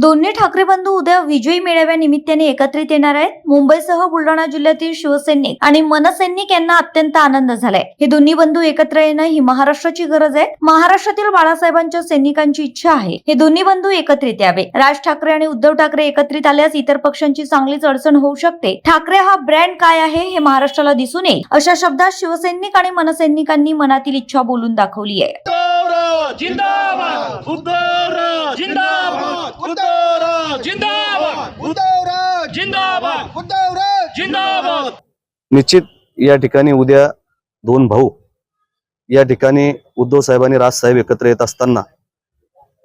दोन्ही ठाकरे बंधू उद्या विजयी मेळाव्या निमित्ताने एकत्रित येणार आहेत. मुंबईसह बुलढाणा जिल्ह्यातील शिवसैनिक आणि मनसैनिक यांना अत्यंत आनंद झालाय. हे दोन्ही बंधू एकत्र येणं ही महाराष्ट्राची गरज आहे. महाराष्ट्रातील बाळासाहेबांच्या सैनिकांची इच्छा आहे. हे दोन्ही बंधू एकत्रित यावे. राज ठाकरे आणि उद्धव ठाकरे एकत्रित आल्यास इतर पक्षांची चांगलीच अडचण होऊ शकते. ठाकरे हा ब्रँड काय आहे हे महाराष्ट्राला दिसून येईल. अशा शब्दात शिवसैनिक आणि मनसैनिकांनी मनातील इच्छा बोलून दाखवली आहे. जिंदाबाद! जिंदाबाद! जिंदाबाद! निश्चित या ठिकाणी उद्या दोन भाऊ या ठिकाणी उद्धव साहेबांनी राजसाहेब एकत्र येत असताना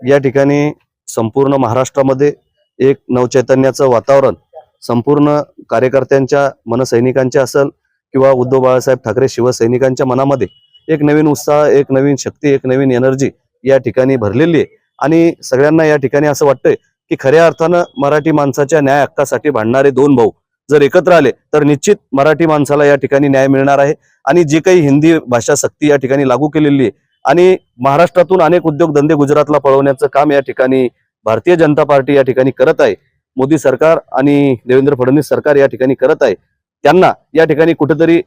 या ठिकाणी संपूर्ण महाराष्ट्रामध्ये एक नवचैतन्याचं वातावरण संपूर्ण कार्यकर्त्यांच्या मनसैनिकांच्या असेल किंवा उद्धव बाळासाहेब ठाकरे शिवसैनिकांच्या मनामध्ये एक नवीन उत्साह एक नवीन शक्ती एक नवीन एनर्जी या ठिकाणी भरलेली आहे. आणि सगळ्यांना या ठिकाणी असं वाटतंय की खऱ्या अर्थानं मराठी माणसाच्या न्याय हक्कासाठी भांडणारे दोन भाऊ जर एकत्र आले तर निश्चित मराठी माणसाला या ठिकाणी न्याय मिळणार आहे. आणि जी काही हिंदी भाषा सक्ती या ठिकाणी लागू केलेली आहे. आणि महाराष्ट्रातून अनेक उद्योगधंदे गुजरातला पळवण्याचं काम या ठिकाणी भारतीय जनता पार्टी या ठिकाणी करत आहे. मोदी सरकार आणि देवेंद्र फडणवीस सरकार या ठिकाणी करत आहे. त्यांना या ठिकाणी कुठेतरी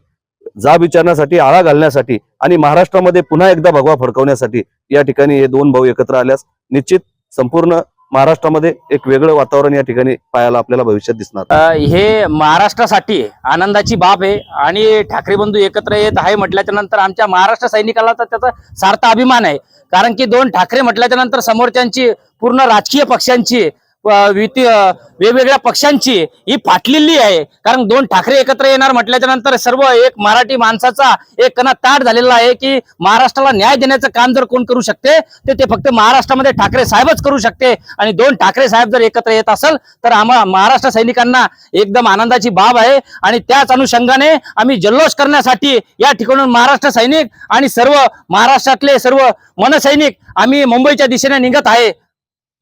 जाब विचारण्यासाठी आळा घालण्यासाठी आणि महाराष्ट्रामध्ये पुन्हा एकदा भगवा फडकवण्यासाठी या ठिकाणी हे दोन भाऊ एकत्र आल्यास निश्चित संपूर्ण महाराष्ट्रामध्ये एक वेगळं वातावरण या ठिकाणी पाहायला आपल्याला भविष्यात दिसणार. हे महाराष्ट्रासाठी आनंदाची बाब आहे आणि ठाकरे बंधू एकत्र येत आहे म्हटल्याच्या नंतर आमच्या महाराष्ट्र सैनिकाला तर त्याचा सार्थ अभिमान आहे. कारण की दोन ठाकरे म्हटल्याच्या नंतर समोरच्यांची पूर्ण राजकीय पक्षांची वेगवेगळ्या पक्षांची ही फाटलेली आहे. कारण दोन ठाकरे एकत्र येणार म्हटल्याच्या नंतर सर्व एक मराठी माणसाचा एक कणा ताट झालेला आहे की महाराष्ट्राला न्याय देण्याचं काम जर कोण करू शकते तर ते फक्त महाराष्ट्रामध्ये ठाकरे साहेबच करू शकते. आणि दोन ठाकरे साहेब जर एकत्र येत असेल तर आम्हा महाराष्ट्र सैनिकांना एकदम आनंदाची बाब आहे. आणि त्याच अनुषंगाने आम्ही जल्लोष करण्यासाठी या ठिकाणून महाराष्ट्र सैनिक आणि सर्व महाराष्ट्रातले सर्व मनसैनिक आम्ही मुंबईच्या दिशेने निघत आहे.